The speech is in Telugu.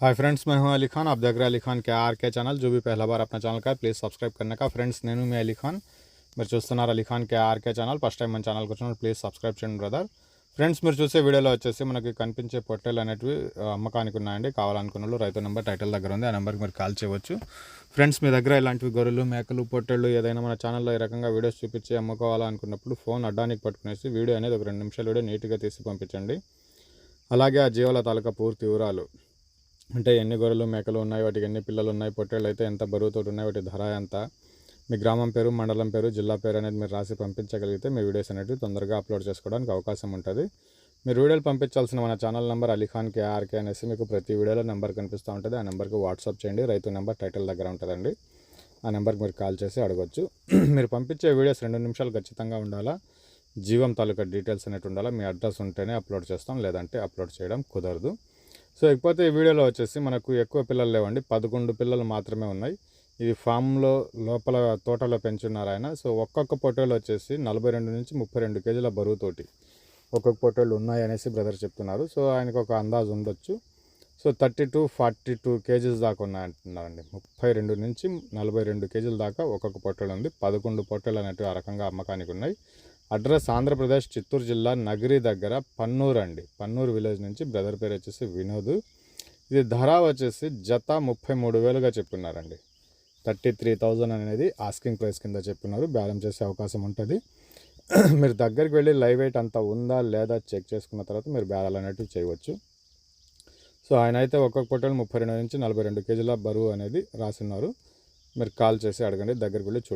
हाय फ्रेंड्स मैं हूं अली खान आप देख रहे हैं अली खान के आर के चैनल जो भी पहला बार अपना ఛానల్ का ప్లీజ్ సబ్స్క్రైబ్ करने का ఫ్రెండ్స్ నేను మీ అలీ ఖాన్ మీరు చూస్తున్నారు Ali Khan K RK channel first time మన ఛానల్కి వచ్చినప్పుడు ప్లీజ్ సబ్స్క్రైబ్ చేయండి బ్రదర్ ఫ్రెండ్స్ మీరు చూసే వీడియోలో వచ్చేసి మనకి కనిపించే పొట్టేలు అనేటివి ఆ, అమ్మకానికి ఉన్నాయండి కావాలనుకున్న వాళ్ళు రైతు నెంబర్ టైటిల్ దగ్గర ఉంది ఆ నెంబర్కి మీరు కాల్ చేయవచ్చు ఫ్రెండ్స్ మీ దగ్గర ఇలాంటివి గొర్రెలు మేకలు పొట్టేళ్ళు ఏదైనా మన ఛానల్లో ఈ రకంగా వీడియోస్ చూపించి అమ్ముకోవాలనుకున్నప్పుడు ఫోన్ అడ్డానికి పట్టుకునేసి వీడియో అనేది ఒక రెండు నిమిషాలు వీడియో నీట్గా తీసి పంపించండి అలాగే ఆ జీవాల తాలూకా పూర్తి వివరాలు అంటే ఎన్ని గొర్రెలు మేకలు ఉన్నాయి వాటికి ఎన్ని పిల్లలు ఉన్నాయి పొట్టేళ్ళు అయితే ఎంత బరువుతో ఉన్నాయి వాటి ధర ఎంత? మీ గ్రామం పేరు మండలం పేరు జిల్లా పేరు అనేది మీరు రాసి పంపించగలిగితే మీ వీడియోస్ అనేవి తొందరగా అప్లోడ్ చేసుకోవడానికి అవకాశం ఉంటుంది. మీరు వీడియోలు పంపించాల్సిన మన ఛానల్ నెంబర్ అలీఖాన్ కేఆర్కే అనేసి మీకు ప్రతి వీడియోలో నెంబర్ కనిపిస్తూ ఉంటుంది. ఆ నెంబర్కి వాట్సాప్ చేయండి. రైతు నెంబర్ టైటిల్ దగ్గర ఉంటుందండి. ఆ నెంబర్కి మీరు కాల్ చేసి అడగొచ్చు. మీరు పంపించే వీడియోస్ రెండు నిమిషాలు ఖచ్చితంగా ఉండాలా? జీవం తాలూకా డీటెయిల్స్ అనేవి ఉండాలా? మీ అడ్రస్ ఉంటేనే అప్లోడ్ చేస్తాం. లేదంటే అప్లోడ్ చేయడం కుదరదు. సో ఇకపోతే ఈ వీడియోలో వచ్చేసి మనకు ఎక్కువ పిల్లలు లేవండి. పదకొండు పిల్లలు మాత్రమే ఉన్నాయి. ఇది ఫామ్లో లోపల తోటలో పెంచున్నారు ఆయన. సో ఒక్కొక్క పొట్టేలు వచ్చేసి నలభై రెండు నుంచి ముప్పై రెండు కేజీల బరువుతోటి ఒక్కొక్క పొట్టేళ్ళు ఉన్నాయి అనేసి బ్రదర్ చెప్తున్నారు. సో ఆయనకు ఒక అందాజు ఉండొచ్చు. So thirty to forty two kgs దాకా ఉన్నాయంటున్నారండి. ముప్పై రెండు నుంచి నలభై రెండు కేజీల దాకా ఒక్కొక్క పొట్టేలు ఉంది. పదకొండు పొట్టేలు అనేటివి ఆ రకంగా అమ్మకానికి ఉన్నాయి. అడ్రస్ ఆంధ్రప్రదేశ్ చిత్తూరు జిల్లా నగరి దగ్గర పన్నూరు అండి. పన్నూరు విలేజ్ నుంచి బ్రదర్ పేరు వచ్చేసి వినోద్. ఇది ధర వచ్చేసి జత ముప్పై మూడు వేలుగా చెప్పున్నారండి థర్టీ త్రీ థౌజండ్ అనేది ఆస్కింగ్ ప్రైస్ కింద చెప్పున్నారు. బ్యాలెన్స్ చేసే అవకాశం ఉంటుంది. మీరు దగ్గరికి వెళ్ళి లైవ్ వెయిట్ అంతా ఉందా లేదా చెక్ చేసుకున్న తర్వాత మీరు బేరాలు అనేటివి చేయవచ్చు. సో ఆయన అయితే ఒక్కొక్క పొట్టలు ముప్పై రెండు నుంచి నలభై రెండు కేజీల బరువు అనేది రాసిన్నారు. మీరు కాల్ చేసి అడగండి. దగ్గరికి వెళ్ళి చూడండి